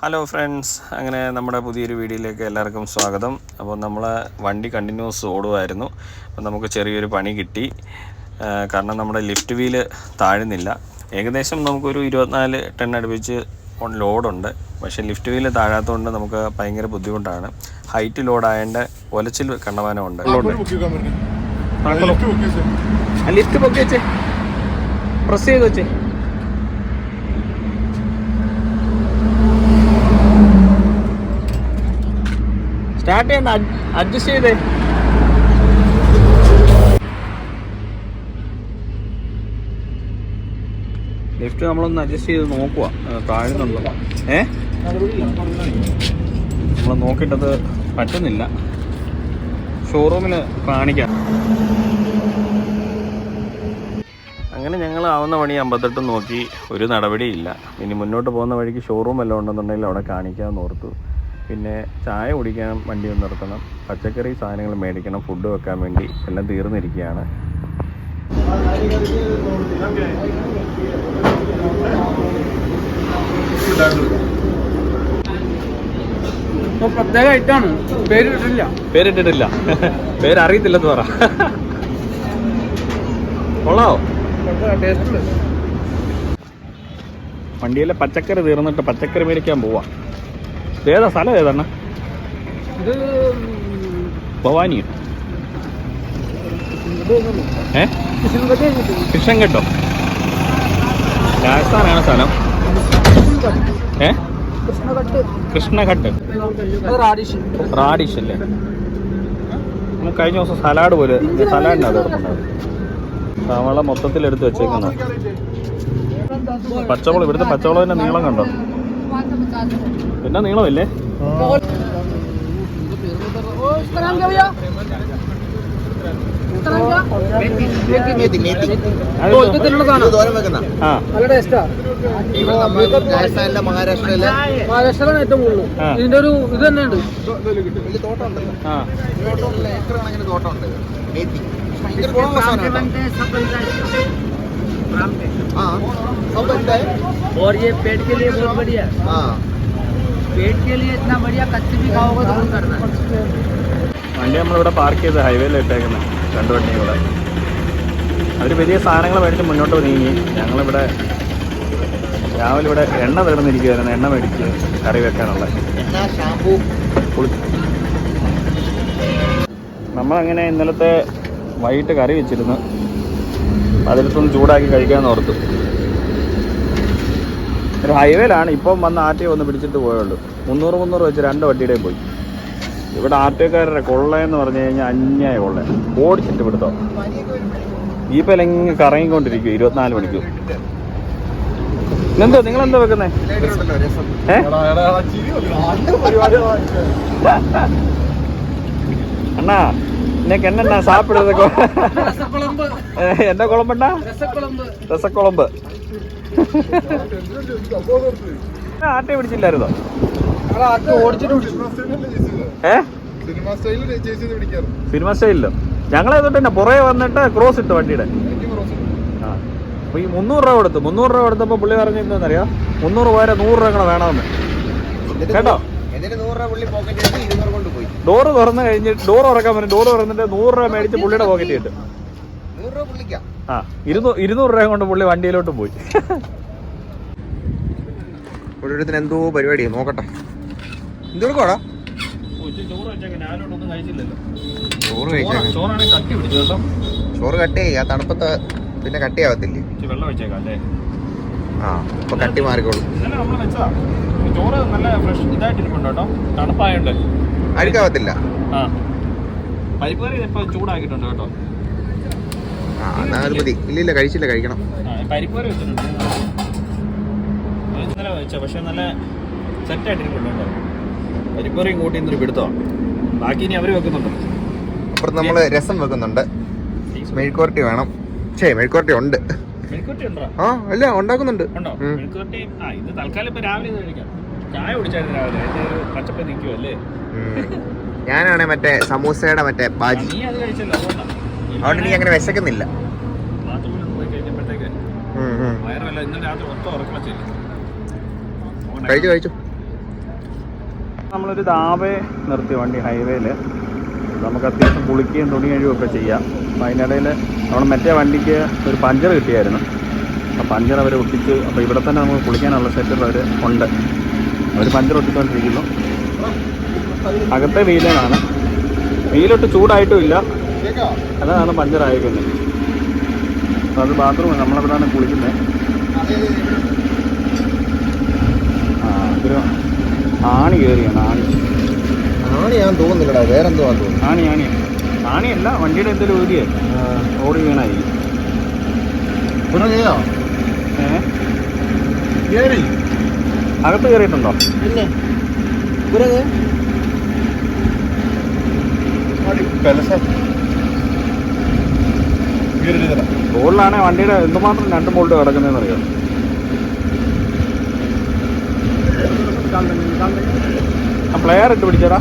Hello friends അങ്ങനെ നമ്മുടെ പുതിയൊരു വീഡിയോയിലേക്ക് എല്ലാവർക്കും സ്വാഗതം. അപ്പോൾ നമ്മൾ വണ്ടി കണ്ടിന്യൂസ് ഓടുമായിരുന്നു അപ്പോൾ നമുക്ക് ചെറിയൊരു പണി കിട്ടി. കാരണം നമ്മുടെ ലിഫ്റ്റ് വീൽ താഴുന്നില്ല. ഏകദേശം നമുക്കൊരു ഇരുപത്തിനാല് ടൺ അടുപ്പിച്ച് ലോഡുണ്ട് പക്ഷേ ലിഫ്റ്റ് വീൽ താഴാത്തതുകൊണ്ട് നമുക്ക് ഭയങ്കര ബുദ്ധിമുട്ടാണ്. ഹൈറ്റ് ലോഡായതിന്റെ ഒലച്ചിൽ കണ്ടമാനമുണ്ട് ലിഫ്റ്റ് പ്രസ് ചെയ്ത് വെച്ചേ. സ്റ്റാർട്ട് ചെയ്യുന്ന അഡ്ജസ്റ്റ് ചെയ്തേ. ലിഫ്റ്റ് നമ്മളൊന്ന് അഡ്ജസ്റ്റ് ചെയ്ത് നോക്കുക താഴ്ന്നുണ്ടോ? ഏ? നമ്മൾ നോക്കിയിട്ടത് പറ്റുന്നില്ല. ഷോറൂമിൽ കാണിക്കാം. അങ്ങനെ ഞങ്ങൾ ആവുന്ന പണി അമ്പത്തെട്ട് നോക്കി ഒരു നടപടിയില്ല. ഇനി മുന്നോട്ട് പോകുന്ന വഴിക്ക് ഷോറൂം എല്ലാം ഉണ്ടെന്നുണ്ടെങ്കിൽ അവിടെ കാണിക്കാമെന്ന് ഓർത്തു. പിന്നെ ചായ കുടിക്കാൻ വണ്ടി ഒന്ന് നിർത്തണം. പച്ചക്കറി സാധനങ്ങൾ മേടിക്കണം ഫുഡ് വെക്കാൻ വേണ്ടി എല്ലാം തീർന്നിരിക്കുകയാണ്. പ്രത്യേകമായിട്ടാണ്. പേര് ഇട്ടില്ല പേരിട്ടിട്ടില്ല പേരറിയത്തില്ലെന്ന് പറ. കൊള്ളാവോ? ടേസ്റ്റ് വണ്ടിയിലെ പച്ചക്കറി തീർന്നിട്ട് പച്ചക്കറി മേടിക്കാൻ പോവാ. ഏതാ സ്ഥലം ഏതാണ്? ഇത് ഭവാനി. ഇത് ഏ? കൃഷ്ണൻ കേട്ടോ രാജസ്ഥാനാണ് സ്ഥലം. ഏ? കൃഷ്ണഘട്ട്. റാഡിഷ്. അല്ലേ? കഴിഞ്ഞ ദിവസം സലാഡ് പോലെ സലാഡിന് അത് സവാള മൊത്തത്തിൽ എടുത്ത് വെച്ചേക്കുന്നത്. പച്ചമുളക് ഇവിടുത്തെ പച്ചമുളകിന്റെ നീളം കണ്ടോ? പിന്നെ നീളമില്ലേ इसका नाम क्या भैया इसका नाम क्या അത് ഇത് തിന്നണ സാധനം ആ നല്ല ടേസ്റ്റാ രാജസ്ഥാനിലെ മഹാരാഷ്ട്രയിലെ മഹാരാഷ്ട്രയിലാണ് ഏറ്റവും കൂടുതൽ ആ. ഇതിന്റെ ഒരു ഇത് തന്നെ ഉണ്ട് വലിയ തോട്ടമുണ്ടല്ലോ ആ ഏക്കർ കണക്കിന് തോട്ടമുണ്ട് മേത്തി ഭയങ്കര ഗുണമുള്ള സാധനം കേട്ടോ. ആ सब बनता है और ये पेट के लिए बहुत बढ़िया है हाँ पेट के लिए इतना बढ़िया कच्ची भी खाओगे तो खून करना വണ്ടി നമ്മളിവിടെ പാർക്ക് ചെയ്ത് ഹൈവേയിൽ ഇട്ടേക്കുന്നത് രണ്ട് വണ്ടിയും കൂടെ അവർ വലിയ സാധനങ്ങൾ മേടിച്ച് മുന്നോട്ട് നീങ്ങി ഞങ്ങളിവിടെ രാവിലെ ഇവിടെ എണ്ണ തീർന്നിരിക്കുമായിരുന്നു എണ്ണ മേടിച്ച് കറി വെക്കാനുള്ള എന്നാ ഷാമ്പു കുളി നമ്മളങ്ങനെ ഇന്നലത്തെ വൈകിട്ട് കറി വെച്ചിരുന്നു അതിലത്തൊന്ന് ചൂടാക്കി കഴിക്കാമെന്ന് ഓർത്തു ഒരു ഹൈവേയിലാണ് ഇപ്പം വന്ന് ആർ ടി ഒന്ന് പിടിച്ചിട്ട് പോയുള്ളൂ മുന്നൂറ് മുന്നൂറ് വെച്ച് രണ്ട് വണ്ടിയുടെയും പോയി ഇവിടെ ആർ ടി ഒക്കാരുടെ കൊള്ളയെന്ന് പറഞ്ഞു കഴിഞ്ഞാൽ അന്യായ കൊള്ള ഓടിച്ചിട്ട് പിടുത്തോ ജീപ്പിലെങ്ങ് കറങ്ങിക്കൊണ്ടിരിക്കും ഇരുപത്തിനാല് മണിക്കൂർ ഇന്നെന്തോ നിങ്ങളെന്തോ വെക്കുന്നേ ഇതിലുണ്ടല്ലോ രസം ഏ அண்ணா இன்னைக்கு என்னண்ணா சாப்பிடுறதுக்கு രസക്കുളമ്പ് என்ன குழம்புண்ணா രസക്കുളമ്പ് രസക്കുളമ്പ് ആട്ടയെ പിടിച്ചില്ലായിരുന്നോ? സിനിമ സ്റ്റൈലിലോ. ഞങ്ങളെ തൊട്ട് തന്നെ പുറകെ വന്നിട്ട് ക്രോസ് ഇട്ട് വണ്ടിയുടെ. അപ്പൊ ഈ മുന്നൂറ് രൂപ കൊടുത്തു. മുന്നൂറ് രൂപ കൊടുത്തപ്പോ പുള്ളി പറഞ്ഞ എന്താണെന്നറിയാം മുന്നൂറ് പോരെ നൂറ് രൂപ കൂടെ വേണമെന്ന്. കേട്ടോ? ഡോറ് തുറന്നു കഴിഞ്ഞ് ഡോർ തുറക്കാൻ പറഞ്ഞു. ഡോർ തുറന്നിട്ട് നൂറ് രൂപ മേടിച്ച് പുള്ളിയുടെ പോക്കറ്റ് കിട്ടും ആ ഇരുന്നൂറ് ഇരുന്നൂറ് രൂപ കൊണ്ട് പുള്ളി വണ്ടിയിലോട്ട് പോയി. പുള്ളിയുടെ എന്തോ പരിപാടിയാ നോക്കട്ടെ. എന്തെടുക്കോടാ ചോറ് ചോറ് കട്ട് ചെയ്യാ തണുപ്പത്ത് പിന്നെ കട്ടിയാവത്തില്ലേ വെള്ളം വെച്ചേക്കാം അല്ലേ? ആ ഇപ്പൊ കട്ടി മാറിക്കോളൂ. ചോറ് നല്ല ഫ്രഷ് ഇതായിട്ടിരിപ്പുണ്ട് കേട്ടോ. തണുപ്പായോണ്ട്. അഴുക്കാവത്തില്ല. ഇപ്പൊ ചൂടാക്കിയിട്ടുണ്ട് കേട്ടോ. ആ എന്നാ അത് മതി. ഇല്ലില്ല കഴിച്ചില്ല കഴിക്കണം. ആ പരിപ്പേറി വെച്ചിട്ടുണ്ട്. അത് ഇന്നലെ വെച്ച പക്ഷെ നല്ല സെറ്റായിട്ടിരിപ്പുണ്ട് കേട്ടോ. പരിപ്പേറിയും കൂട്ടി ഇന്നൊരു പിടുത്തമാണ് ബാക്കി ഇനി അവർ വെക്കുന്നുണ്ട്. അപ്പുറത്ത് നമ്മൾ രസം വെക്കുന്നുണ്ട്. മെഴുക്കുവരട്ടി വേണം. ചേ മെഴുക്കുവരട്ടി ഉണ്ട്. ആ അല്ല ഉണ്ടാക്കുന്നുണ്ട്. ഇത് തൽക്കാലം ഇപ്പൊ രാവിലെ കഴിക്കാം. ചായ കുടിച്ചായിരുന്നു രാവിലെ. അതിന്റെ ഒരു പച്ചപ്പ് നിൽക്കുമല്ലേ ഞാനാണേ മറ്റേ സമൂസയുടെ മറ്റേ ബാജി. നീ അത് കഴിച്ചല്ലോ അതുകൊണ്ടാ നീ അങ്ങനെ വിശക്കുന്നില്ല. കഴിച്ചു കഴിച്ചു? നമ്മളൊരു ദാവേ നിർത്തി വണ്ടി ഹൈവേയിൽ നമുക്ക് അത്യാവശ്യം കുളിക്കുകയും തുണി കഴിയുകയൊക്കെ ചെയ്യാം. അപ്പം അതിനിടയിൽ നമ്മൾ മറ്റേ വണ്ടിക്ക് ഒരു പഞ്ചർ കിട്ടിയായിരുന്നു. അപ്പോൾ പഞ്ചർ അവർ ഒട്ടിച്ച് അപ്പോൾ ഇവിടെ തന്നെ നമുക്ക് കുളിക്കാനുള്ള സെറ്റപ്പ് അവർ ഉണ്ട്. അവർ പഞ്ചർ ഒട്ടിച്ചുകൊണ്ടിരിക്കുന്നു അകത്തെ വീലാണ് വെയിലൊട്ട് ചൂടായിട്ടും ഇല്ല. അതാണ് അപ്പോൾ അത് ബാത്റൂം നമ്മളെവിടെയാണ് കുളിക്കുന്നത്. ആ ഒരു ആണി കയറിയാണ് ആണി. ആണിയാണെന്ന് ഞാൻ തോന്നുന്നില്ലടാ. വേറെന്തോ തോന്നുന്നു ആണി ആണി. ആണിയല്ല വണ്ടിയുടെ എന്തെങ്കിലും ഊരിയേ ഓടി വീണായി. ഇവിടെ ചെയ്യോ ഏ? അകത്ത് കയറിയിട്ടുണ്ടോ പിന്നെ? ഇവിടെ റോഡിലാണെ വണ്ടിയുടെ എന്തുമാത്രം രണ്ട് ബോൾട്ട് കിടക്കുന്നതെന്ന് അറിയാം? ആ പ്ലെയർ ഇട്ട് പിടിച്ചടാ.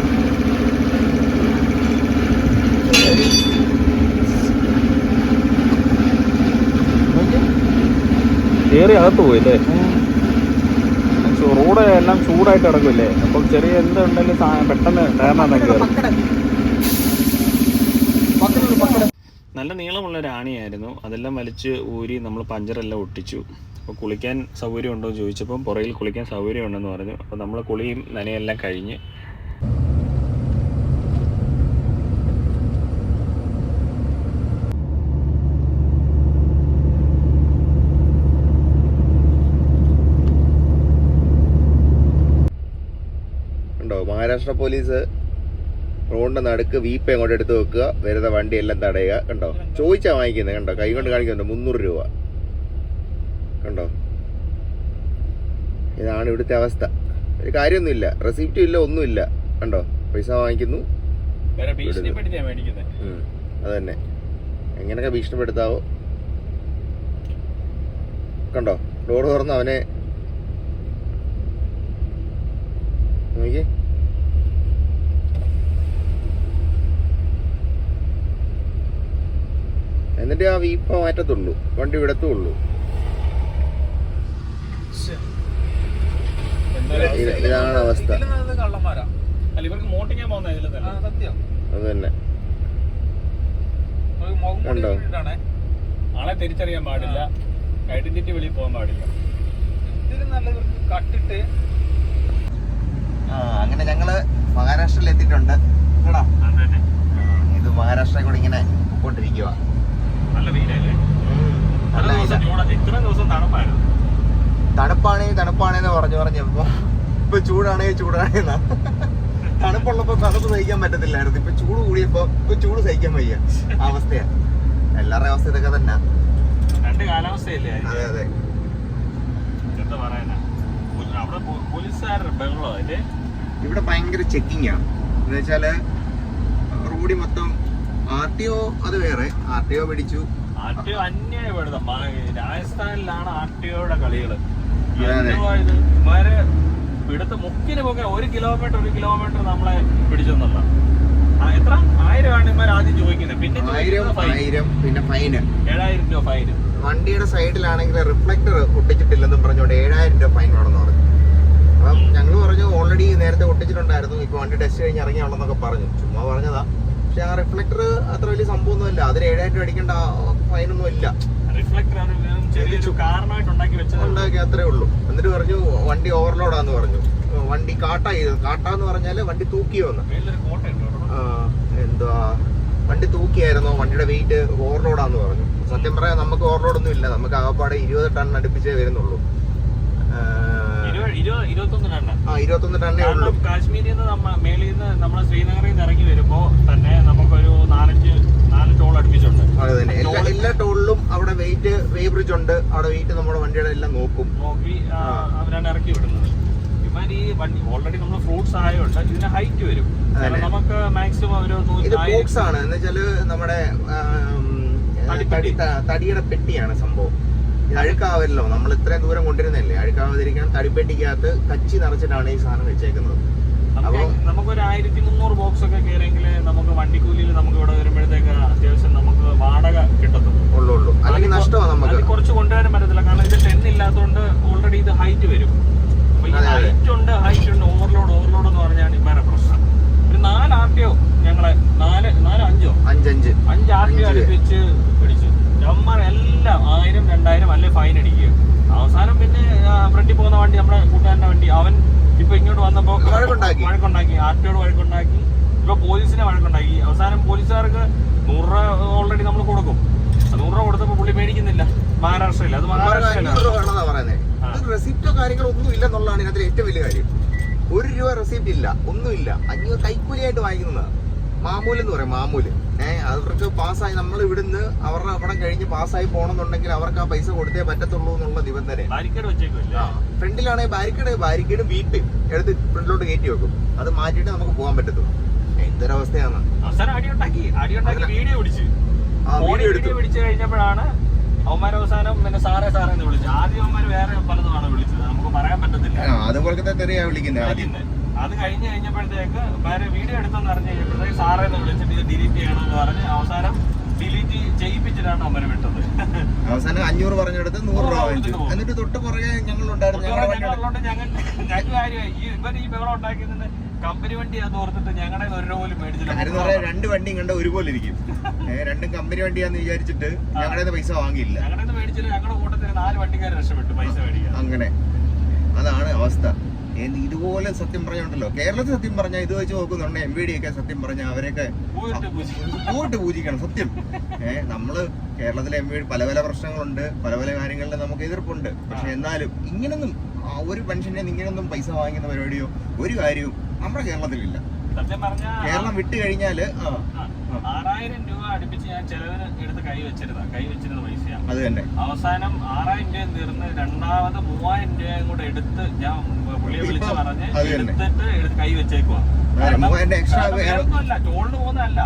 കയറി അകത്ത് പോയില്ലേ? റോഡ് എല്ലാം ചൂടായിട്ട് കിടക്കുമല്ലേ അപ്പം ചെറിയ എന്തുണ്ടെങ്കിലും പെട്ടെന്ന് ടയറിനകത്ത് കയറും നല്ല നീളമുള്ള ഒരു ആണിയായിരുന്നു. അതെല്ലാം വലിച്ച് ഊരി നമ്മൾ പഞ്ചറെല്ലാം ഒട്ടിച്ചു. അപ്പോൾ കുളിക്കാൻ സൗകര്യം ഉണ്ടോ എന്ന് ചോദിച്ചപ്പം പുറകിൽ കുളിക്കാൻ സൗകര്യം ഉണ്ടെന്ന് പറഞ്ഞു. അപ്പോൾ നമ്മൾ കുളിയും നനയെല്ലാം കഴിഞ്ഞ്. മഹാരാഷ്ട്ര പോലീസ് റോഡിന്റെ നടുക്ക് വീപ്പ അങ്ങോട്ട് എടുത്ത് വെക്കുക. വരുന്ന വണ്ടി എല്ലാം തടയുക. കണ്ടോ? ചോദിച്ചാ വാങ്ങിക്കുന്നത് കണ്ടോ? കൈ കൊണ്ട് കാണിക്കുന്നുണ്ട്. മുന്നൂറ് രൂപ. കണ്ടോ? ഇതാണ് ഇവിടുത്തെ അവസ്ഥ. ഒരു കാര്യമൊന്നുമില്ല. റെസിപ്റ്റും ഇല്ല ഒന്നുമില്ല. കണ്ടോ? പൈസ വാങ്ങിക്കുന്നു. വേറെ ഭീഷണിപ്പെടുത്തിയാണ് മേടിക്കുന്നത് ഉം, അത് തന്നെ എങ്ങനെയൊക്കെ ഭീഷണിപ്പെടുത്താവോ? കണ്ടോ? ഡോർ തുറന്ന് അവനെ നോക്കിയേ എന്നിട്ട് ആ വീപ്പ മാറ്റത്തുള്ളൂ. വണ്ടി വിടത്തുള്ളൂ. ഇത്- ഇതാണ് അവസ്ഥ. അത് തന്നെ. കണ്ടോ? ആളെ തിരിച്ചറിയാൻ പാടില്ല. ഐഡന്റിറ്റി വെളിയിൽ പോകാൻ പാടില്ല. കട്ടിട്ട്. ആ അങ്ങനെ ഞങ്ങൾ മഹാരാഷ്ട്രയിൽ എത്തിയിട്ടുണ്ട് കേടാ ഇത് മഹാരാഷ്ട്രയിൽ കൂടെ ഇങ്ങനെ പോയിക്കൊണ്ടിരിക്കുക നല്ല വെയിലല്ലേ. ഇത്രയും ദിവസം തണുപ്പായിരുന്നു. തണുപ്പാണേ തണുപ്പാണേന്ന് പറഞ്ഞു പറഞ്ഞു. ഇപ്പൊ ചൂടാണേ ചൂടാണേന്നാ. തണുപ്പുള്ളപ്പോ തണുപ്പ് സഹിക്കാൻ പറ്റത്തില്ലായിരുന്നു. ഇപ്പൊ ചൂട് കൂടിയപ്പോ ഇപ്പൊ ചൂട് സഹിക്കാൻ വയ്യ. അവസ്ഥയാ. എല്ലാവരുടെ അവസ്ഥ ഇതൊക്കെ തന്നെ. രണ്ട് കാലാവസ്ഥയല്ലേ അതെ അതെ. എന്താ പറയാനാ? അവിടെ പോലീസുകാരുടെ ഇവിടെ ഭയങ്കര ചെക്കിംഗ് ആണ് എന്ന് വെച്ചാൽ റോഡി മൊത്തം ആർ ടി ഒ അത് വേറെ. ആർ ടി ഒ പിടിച്ചു ആർ ടി ഒ അന്യായപ്പെടുത്ത രാജസ്ഥാനിലാണ് ആർ ടി ഒയുടെ കളികൾ ഇവരെ ഇവിടുത്തെ മുക്കിന് പോകാൻ ഒരു കിലോമീറ്റർ ഒരു കിലോമീറ്റർ നമ്മളെ പിടിച്ചെന്നുള്ള എത്ര? ആയിരമാണ് ഇവർ ആദ്യം ചോദിക്കുന്നത്. പിന്നെ ആയിരം പിന്നെ ഫൈന് ഏഴായിരം രൂപ ഫൈന് വണ്ടിയുടെ സൈഡിലാണെങ്കിൽ റിഫ്ലക്ടർ ഒട്ടിച്ചിട്ടില്ലെന്നും പറഞ്ഞുകൊണ്ട് ഏഴായിരം രൂപ ഫൈൻ വേണമെന്ന് പറഞ്ഞു. അപ്പം ഞങ്ങൾ പറഞ്ഞു ഓൾറെഡി നേരത്തെ ഒട്ടിച്ചിട്ടുണ്ടായിരുന്നു. ഇപ്പൊ വണ്ടി ടെസ്റ്റ് കഴിഞ്ഞ് ഇറങ്ങിയാണെന്നൊക്കെ പറഞ്ഞു. ചുമ്മാ പറഞ്ഞതാ. പക്ഷെ ആ റിഫ്ലക്ടർ അത്ര വലിയ സംഭവമൊന്നുമില്ല. അതിന് ഏഴായിരം രൂപ അടിക്കേണ്ട ഫൈനൊന്നും ഇല്ല. ഉണ്ടാക്കി അത്രേ ഉള്ളൂ. എന്നിട്ട് പറഞ്ഞു വണ്ടി ഓവർലോഡാന്ന് പറഞ്ഞു. വണ്ടി കാട്ടാ ചെയ്തത്. കാട്ടാന്ന് പറഞ്ഞാൽ വണ്ടി തൂക്കി വന്നു. മേലൊരു കോട്ടയുണ്ട് കേട്ടോ. ആ, എന്തുവാ വണ്ടി തൂക്കിയായിരുന്നോ? വണ്ടിയുടെ വെയിറ്റ് ഓവർലോഡാന്ന് പറഞ്ഞു. സത്യം പറയാൻ നമുക്ക് ഓവർലോഡ് ഒന്നും ഇല്ല. നമുക്ക് ആകപ്പാടെ ഇരുപത് ടൺ അടുപ്പിച്ചേ വരുന്നുള്ളൂ. ആ, ഇരുപത് ഇരുപത് ഇരുപത്തൊന്ന് ടണ്ണേ ഉള്ളൂ. കാശ്മീരിൽ നിന്ന് നമ്മ മേളിൽ നിന്ന് നമ്മൾ ശ്രീനഗറിൽ നിന്ന് ഇറങ്ങി വരുമ്പോ തന്നെ നമുക്കൊരു നാലഞ്ച് നാല് ടോൾ അടുപ്പിച്ചുണ്ട്. അതെ തന്നെ എല്ലാ എല്ലാ ടോളിലും അവിടെ വെയിറ്റ് വേ ബ്രിഡ്ജ് ഉണ്ട്. അവിടെ വെയിറ്റ് നമ്മുടെ വണ്ടിയുടെ എല്ലാം നോക്കും നോക്കി അവരാണ് ഇറക്കി വിടുന്നത്. ഇവൻ ഈ വണ്ടി ഓൾറെഡി നമ്മൾ ഫ്രൂട്ട്സ് ആയതുകൊണ്ട് ഇതിന് ഹൈറ്റ് വരും. നമുക്ക് മാക്സിമം ഒരു ഇത് ബോക്സ് ആണ്. എന്ന് വെച്ചാൽ നമ്മുടെ തടിയുടെ പെട്ടിയാണ് സംഭവം. അഴുക്കാവല്ലോ നമ്മൾ ഇത്രയും ദൂരം കൊണ്ടിരുന്നല്ലേ അഴുക്കാവാതിരിക്കാൻ തടിപ്പെട്ടിക്കകത്ത് കച്ചി നിറച്ചിട്ടാണ് ഈ സാധനം വെച്ചേക്കുന്നത്. നമുക്ക് അപ്പൊ- നമുക്കൊരു ആയിരത്തി മുന്നൂറ് ബോക്സ് ഒക്കെ കയറിയെങ്കിൽ നമുക്ക് വണ്ടിക്കൂലിയിൽ നമുക്ക് ഇവിടെ വരുമ്പോഴത്തേക്ക് അത്യാവശ്യം നമുക്ക് വാടക കിട്ടത്തുള്ളൂ. ഉള്ളൂ ഉള്ളൂ. അല്ലെങ്കിൽ നഷ്ടമാണ് നമുക്ക്. കുറച്ച് കൊണ്ടുവരാൻ പറ്റത്തില്ല. കാരണം ഇത് ടെൻ ഇല്ലാത്തതുകൊണ്ട് ഓൾറെഡി ഇത് ഹൈറ്റ് വരും. ഹൈറ്റ് ഉണ്ട് ഹൈറ്റ് ഉണ്ട്. ഓവർലോഡ് ഓവർലോഡ് എന്ന് പറഞ്ഞാൽ വഴക്കുണ്ടാക്കി. വഴക്കുണ്ടാക്കി ആർട്ടിയോട് വഴക്കുണ്ടാക്കി ഇപ്പൊ പോലീസിനെ വഴക്കുണ്ടാക്കി. അവസാനം പോലീസുകാർക്ക് നൂറ് രൂപ ഓൾറെഡി നമ്മൾ കൊടുക്കും. നൂറ് രൂപ കൊടുത്തപ്പോ പുള്ളി മേടിക്കുന്നില്ല മഹാരാഷ്ട്രയിൽ അത് മഹാരാഷ്ട്രയിലാണ്. റെസിപ്റ്റോ കാര്യങ്ങളോ ഒന്നും ഇല്ലെന്നുള്ളതാണ് ഇതിനകത്ത് ഏറ്റവും വലിയ കാര്യം. ഒരു രൂപ റെസിപ്റ്റ് ഇല്ല. ഒന്നുമില്ല. അഞ്ഞൂറ് കൈക്കൂലിയായിട്ട് വാങ്ങിക്കുന്നതാണ്. മാമൂൽ എന്ന് പറയും മാമൂൽ. ഏഹ് അവർക്ക് പാസ്സായി നമ്മൾ ഇവിടുന്ന് അവരുടെ അവിടെ കഴിഞ്ഞ് പാസ്സായി പോകണമെന്നുണ്ടെങ്കിൽ അവർക്ക് ആ പൈസ കൊടുത്തേ പറ്റത്തുള്ളൂ എന്നുള്ള നിബന്ധന. ഫ്രണ്ടിലാണെങ്കിൽ ബാരിക്കേഡ് ബാരിക്കേഡ് വീട്ട് എടുത്ത് ഫ്രണ്ടിലോട്ട് കയറ്റി വെക്കും. അത് മാറ്റിയിട്ട് നമുക്ക് പോകാൻ പറ്റത്തുള്ളൂ. എന്തൊരവസ്ഥയാണ് പിടിച്ച്. കഴിഞ്ഞപ്പോഴാണ് അവന്മാർ അവസാനം പിന്നെ സാറേ സാറേ എന്ന് വിളിച്ചു ആദ്യം അവന്മാർ വേറെ പലതുമാണ് വിളിച്ചത്. നമുക്ക് പറയാൻ പറ്റത്തില്ല. ആ തന്നെ തെറിയാ വിളിക്കുന്നത് ആദ്യം. അത് കഴിഞ്ഞ് കഴിഞ്ഞപ്പോഴത്തേക്ക് വേറെ വീഡിയോ എടുത്തെന്ന് അറിഞ്ഞ് കഴിഞ്ഞപ്പോഴത്തേക്ക് സാറേ എന്ന് വിളിച്ചിട്ട് ഇത് ഡിലീറ്റ് ചെയ്യണമെന്ന് പറഞ്ഞ് അവസാനം ഡിലീറ്റ് ചെയ്യിപ്പിച്ചിട്ടാണ് അവന്മാർ വിട്ടത്. അവസാനം അഞ്ഞൂറ് പറഞ്ഞെടുത്ത് നൂറ് രൂപ വാങ്ങിച്ചു. എന്നിട്ട് തൊട്ട് പുറകെ ഞങ്ങൾ ഈ ഇവർ ഈ ബഹളം കമ്പനി വണ്ടി അത് ഓർത്തിട്ട് ഞങ്ങളുടെ ഒരു രൂപ പോലും മേടിച്ചില്ല. രണ്ട് വണ്ടി കണ്ട ഒരുപോലെ ഇരിക്കും. രണ്ടും കമ്പനി വണ്ടിയാന്ന് വിചാരിച്ചിട്ട് ഞങ്ങളുടെ പൈസ വാങ്ങിയില്ല. ഞങ്ങളുടെ മേടിച്ചില്ല. ഞങ്ങളുടെ കൂട്ടത്തിൽ നാല് വണ്ടിക്കാർ രക്ഷപ്പെട്ടു പൈസ മേടിക്കാൻ. അങ്ങനെ. അതാണ് അവസ്ഥ. ഇതുപോലെ സത്യം പറഞ്ഞുണ്ടല്ലോ. കേരളത്തിൽ സത്യം പറഞ്ഞാൽ ഇത് വെച്ച് നോക്കുന്നുണ്ട് എം വി ഡി ഒക്കെ സത്യം പറഞ്ഞാൽ അവരെയൊക്കെ പോയിട്ട് പൂജി- പോയിട്ട് പൂജിക്കണം സത്യം. ഏഹ് നമ്മൾ കേരളത്തിലെ എം വി പല പല പ്രശ്നങ്ങളുണ്ട് പല പല കാര്യങ്ങളിൽ നമുക്ക് എതിർപ്പുണ്ട്. പക്ഷെ എന്നാലും ഇങ്ങനൊന്നും ആ ഒരു പെൻഷനെ ഇങ്ങനൊന്നും പൈസ വാങ്ങിക്കുന്ന പരിപാടിയോ ഒരു കാര്യവും നമ്മുടെ കേരളത്തിലില്ല. പറഞ്ഞാ കേരളം വിട്ട് കഴിഞ്ഞാൽ ആ, ആറായിരം രൂപ അടുപ്പിച്ച് ഞാൻ ചെലവിന് എടുത്ത് കൈ വെച്ചിരുന്ന. കൈ വെച്ചിരുന്ന പൈസയാണ് അത് തന്നെ. അവസാനം ആറായിരം രൂപയും തീർന്ന് രണ്ടാമത് മൂവായിരം രൂപയും കൂടെ എടുത്ത് ഞാൻ പുള്ളിയെ വിളിച്ച് പറഞ്ഞ് എടുത്തിട്ട് എടുത്ത് കൈ വെച്ചേക്കുവാ. ടോളിന് പോകുന്നതല്ല.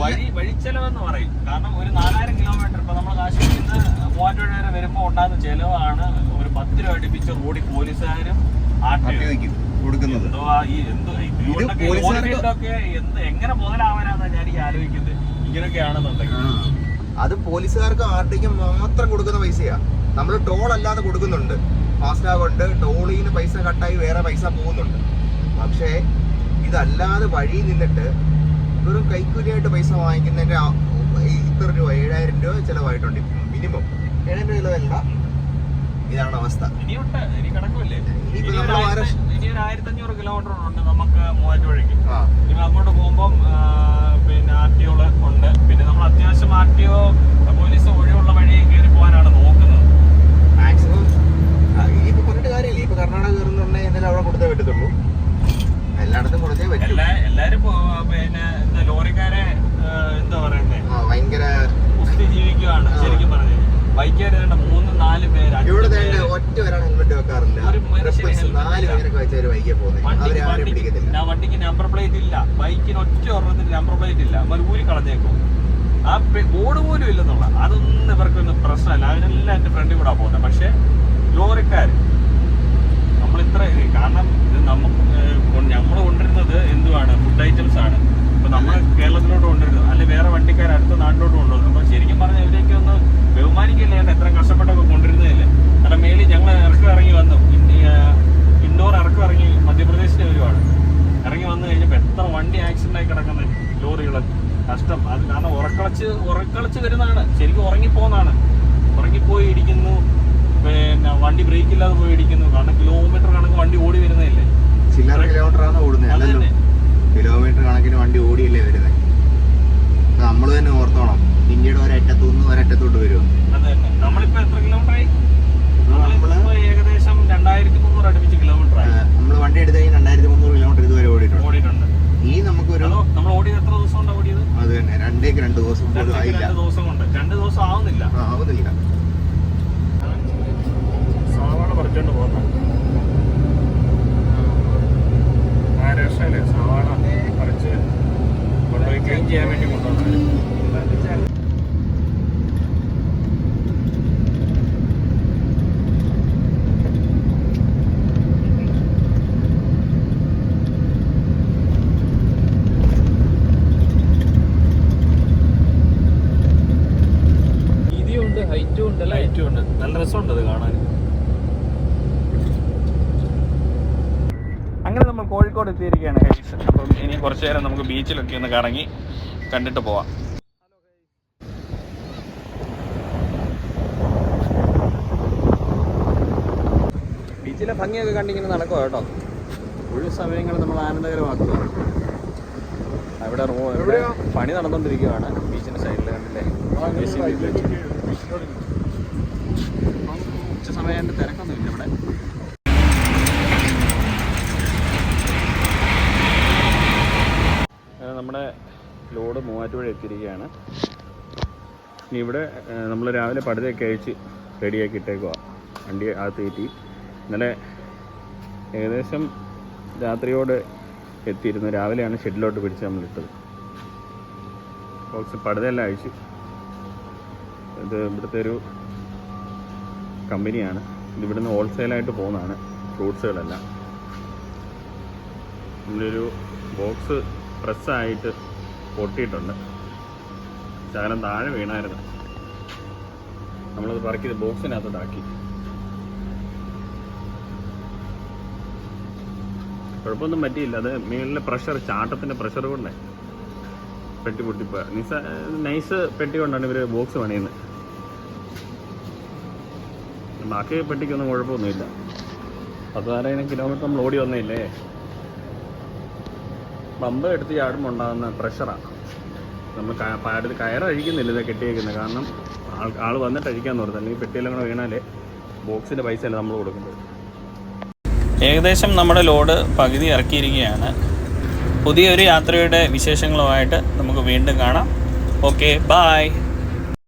വഴി വഴിച്ചെലവെന്ന് പറയും. കാരണം ഒരു നാലായിരം കിലോമീറ്റർ ഇപ്പൊ നമ്മൾ കാശ്മീരിൽ നിന്ന് മൂവായിരം രൂപ വരെ വരുമ്പോൾ ഉണ്ടാകുന്ന ചെലവാണ് ഒരു പത്ത് രൂപ അടുപ്പിച്ച് റോഡിൽ പോലീസുകാരും ആട്ടി കൊടുക്കുന്നത്. എങ്ങനെ ഞാൻ ഈ ആലോചിക്കുന്നത്. ഇങ്ങനെയൊക്കെയാണെന്നുണ്ടെങ്കിൽ അത് പോലീസുകാർക്ക് ആർട്ടിക്കും മാത്രം കൊടുക്കുന്ന പൈസയാ. നമ്മൾ ടോൾ അല്ലാതെ കൊടുക്കുന്നുണ്ട്. ഫാസ്റ്റാഗ് ഉണ്ട്. ടോളിൽ നിന്ന് പൈസ കട്ടായി വേറെ പൈസ പോകുന്നുണ്ട്. പക്ഷേ ഇതല്ലാതെ വഴി നിന്നിട്ട് വെറും കൈക്കൂലിയായിട്ട് പൈസ വാങ്ങിക്കുന്നതിന്റെ ഇത്ര രൂപ ഏഴായിരം രൂപ ചിലവായിട്ടുണ്ട് മിനിമം. ഇതാണ് അവസ്ഥ. ഇനിയുണ്ട് ഇനി ഒരു ആയിരത്തി- അഞ്ഞൂറ് കിലോമീറ്റർ ഉണ്ട് നമുക്ക് മൂവാറ്റുപുഴയ്ക്ക്. ആ. ഇനി അങ്ങോട്ട് പിന്നെ ആർ ടി ഒൾ ഉണ്ട്. പിന്നെ നമ്മൾ അത്യാവശ്യം ആർ ടി ഒ പോലീസ് ഒഴിവുള്ള വഴി കയറി പോകാനാണ് നോക്കുന്നത്. മാക്സിമം ഇനിയിപ്പോ പറഞ്ഞിട്ട് കാര്യമില്ല. ഇപ്പൊ കർണാടക കയറുന്നുണ്ടെങ്കിൽ അവിടെ കൊടുത്തേ പറ്റത്തുള്ളൂ. എല്ലായിടത്തും കൊടുത്തേ പറ്റൂ. എല്ലാരും പിന്നെ എന്താ ലോറിക്കാരെ എന്താ ഭയങ്കര ജീവിക്കുകയാണ് ശരിക്കും പറഞ്ഞു വേണ്ട മൂന്ന് നാല് പേര് ഒറ്റ ഒരാൾ ഹെൽമെറ്റ് വെക്കാറില്ല. ഒരു നാല് ഇല്ല. പേരൊക്കെ വെച്ചവര് വൈകിയ പോകുന്നത് വണ്ടിക്ക് അവരെ ആരും പിടിക്കത്തില്ല. വണ്ടിക്ക് നമ്പർ പ്ലേറ്റ് ഇല്ല. ബൈക്കിന് ഒറ്റ ഒരെണ്ണത്തിന് നമ്പർ പ്ലേറ്റ് ഇല്ല. അവർ ഊരി കളഞ്ഞേക്കും. ആ ബോർഡ് പോലും ഇല്ലെന്നുള്ള അതൊന്നും ഇവർക്കൊന്നും പ്രശ്നമല്ല. അതിനെല്ലാം എന്റെ ഫ്രണ്ടിൽ കൂടെ പോകുന്നത് പക്ഷേ ലോറിക്കാർ നമ്മൾ ഇത്ര കാരണം ഇത് നമുക്ക് നമ്മൾ കൊണ്ടുവരുന്നത് എന്തുവാണ്? ഫുഡ് ഐറ്റംസ് ആണ്. ഇപ്പം നമ്മൾ കേരളത്തിലോട്ട് കൊണ്ടുവരുന്നത്. അല്ലെ വേറെ വണ്ടിക്കാർ അടുത്ത നാട്ടിലോട്ട് കൊണ്ടുവരുന്നത്. അപ്പൊ ശരിക്കും പറഞ്ഞാൽ ഇവരെയൊക്കെ ഒന്ന് ബഹുമാനിക്കില്ലേ എത്ര കഷ്ടപ്പെട്ടൊക്കെ കൊണ്ടുവരുന്നതല്ലേ? മേലിൽ ഞങ്ങൾ ഇറക്കി ഇറങ്ങി വന്നു ഇൻഡോർ ഇറക്കം ഇറങ്ങി മധ്യപ്രദേശിലെ വരുവാണ് ഇറങ്ങി വന്നു കഴിഞ്ഞപ്പോൾ എത്ര വണ്ടി ആക്സിഡന്റ് ആയി കിടക്കുന്നത് ലോറികൾ കഷ്ടം അത് കാരണം ഉറക്കളച്ച് ഉറക്കളച്ച് വരുന്നതാണ് ശരിക്കും ഉറങ്ങിപ്പോന്നാണ് ഉറങ്ങിപ്പോയി ഇടിക്കുന്നു പിന്നെ വണ്ടി ബ്രേക്ക് ഇല്ലാതെ പോയി ഇടിക്കുന്നു കാരണം കിലോമീറ്റർ കണക്ക് വണ്ടി ഓടി വരുന്നതല്ലേ ചില്ലറ കിലോമീറ്റർ ആണ് ഓടുന്നത് അത് അല്ലല്ലോ തന്നെ കിലോമീറ്റർ കണക്കിന് വണ്ടി ഓടിയല്ലേ വരുന്നത് നമ്മൾ തന്നെ ഓർത്തോണം ഇന്ത്യയുടെ ഒരറ്റത്തുനിന്ന് ഒരറ്റത്തോട്ട് വരുമോ അത് തന്നെ നമ്മളിപ്പോ എത്ര കിലോമീറ്റർ ആയി നമ്മൾ നമ്മളിപ്പോ ഏകദേശം രണ്ടായിരത്തി മുന്നൂറ് അടുപ്പിച്ച് കിലോമീറ്റർ ആയി നമ്മൾ വണ്ടി എടുത്ത് കഴിഞ്ഞ് രണ്ടായിരത്തി മുന്നൂറ് കിലോമീറ്റർ ഇതുവരെ ഓടിയിട്ടുണ്ട് ഓടിയിട്ടുണ്ട് ഈ നമുക്കൊരു അതോ നമ്മൾ ഓടിയത് എത്ര ദിവസം കൊണ്ടാ ഓടിയത് അത് തന്നെ രണ്ടേക്ക് രണ്ട് ദിവസം പോലും രണ്ടേക്ക് ആയില്ല രണ്ട് ദിവസം കൊണ്ട് രണ്ട് ദിവസം ആവുന്നില്ല ആ, ആവുന്നില്ല സവാള പറിച്ചോണ്ട് പോകുന്ന മഹാരാഷ്ട്രയിലെ സവാള പറിച്ച് കൊണ്ടുപോയി ക്ലീൻ ചെയ്യാൻ വേണ്ടി കൊണ്ടുവന്നത് വീതിയുണ്ട് ഹൈറ്റും ഉണ്ട് നല്ല രസമുണ്ട് അത് കാണാൻ. അങ്ങനെ നമ്മൾ കോഴിക്കോട് എത്തിയിരിക്കുകയാണ് ഹൈസ് അപ്പം ഇനി കുറച്ച് നേരം നമുക്ക് ബീച്ചിലൊക്കെ ഒന്ന് കറങ്ങി കണ്ടിട്ട് പോവാം. ബീച്ചിലെ ഭംഗിയൊക്കെ കണ്ടിങ്ങനെ നടക്കുക കേട്ടോ. ഒഴിവ് സമയങ്ങൾ നമ്മൾ ആനന്ദകരമാക്കുക. അവിടെ റോ പണി നടന്നുകൊണ്ടിരിക്കുകയാണ് ബീച്ചിന്റെ സൈഡിൽ കണ്ടില്ലേ. ഉച്ച സമയം തിരക്കൊന്നുമില്ല ഇവിടെ. നമ്മുടെ ലോഡ് മൂവാറ്റുപുഴ എത്തിയിരിക്കുകയാണ്. ഇനി ഇവിടെ നമ്മൾ രാവിലെ പടുതയൊക്കെ അഴിച്ച് റെഡിയാക്കി ഇട്ടേക്കുക വണ്ടി അകത്ത് കയറ്റി. ഇന്നലെ ഏകദേശം രാത്രിയോട് എത്തിയിരുന്നു. രാവിലെയാണ് ഷെഡിലോട്ട് പിടിച്ച് നമ്മൾ ഇട്ടത്. ബോക്സ് പടുതയെല്ലാം അഴിച്ച്. ഇത് ഇവിടുത്തെ ഒരു കമ്പനിയാണ്. ഇത് ഇവിടുന്ന് ഹോൾസെയിലായിട്ട് പോകുന്നതാണ് ഫ്രൂട്ട്സുകളെല്ലാം. നമ്മളൊരു ബോക്സ് പ്രസ്സായിട്ട് പൊട്ടിയിട്ടുണ്ട്. ശകലം താഴെ വീണായിരുന്നു. നമ്മളത് പറക്കി ബോക്സിനകത്തോട്ടാക്കി. കുഴപ്പമൊന്നും പറ്റിയില്ല. അത് മേളിലെ പ്രഷർ ചാട്ടത്തിന്റെ പ്രഷർ കൊണ്ടേ. പെട്ടി പൊട്ടിപ്പോ നിസ നൈസ് പെട്ടി കൊണ്ടാണ് ഇവർ ബോക്സ് പണിയുന്നത്. ബാക്കി പെട്ടിക്കൊന്നും കുഴപ്പമൊന്നുമില്ല. പത്ത് പതിനായിരം കിലോമീറ്റർ നമ്മൾ ഓടി വന്നില്ലേ പമ്പ് എടുത്ത് ചാടുമ്പോൾ ഉണ്ടാകുന്ന പ്രഷറാണ് നമ്മൾ പാടിൽ കയറഴിക്കുന്നില്ല ഇത് കെട്ടിയേക്കുന്നത് കാരണം ആൾ ആൾ വന്നിട്ട് അഴിക്കാൻ പറഞ്ഞു അല്ലെങ്കിൽ പെട്ടിയെല്ലാം കൂടെ വീണാലേ ബോക്സിന്റെ പൈസ അല്ല നമ്മൾ കൊടുക്കുന്നത്. ഏകദേശം നമ്മുടെ ലോഡ് പകുതി ഇറക്കിയിരിക്കുകയാണ്. പുതിയൊരു യാത്രയുടെ വിശേഷങ്ങളുമായിട്ട് നമുക്ക് വീണ്ടും കാണാം. Okay bye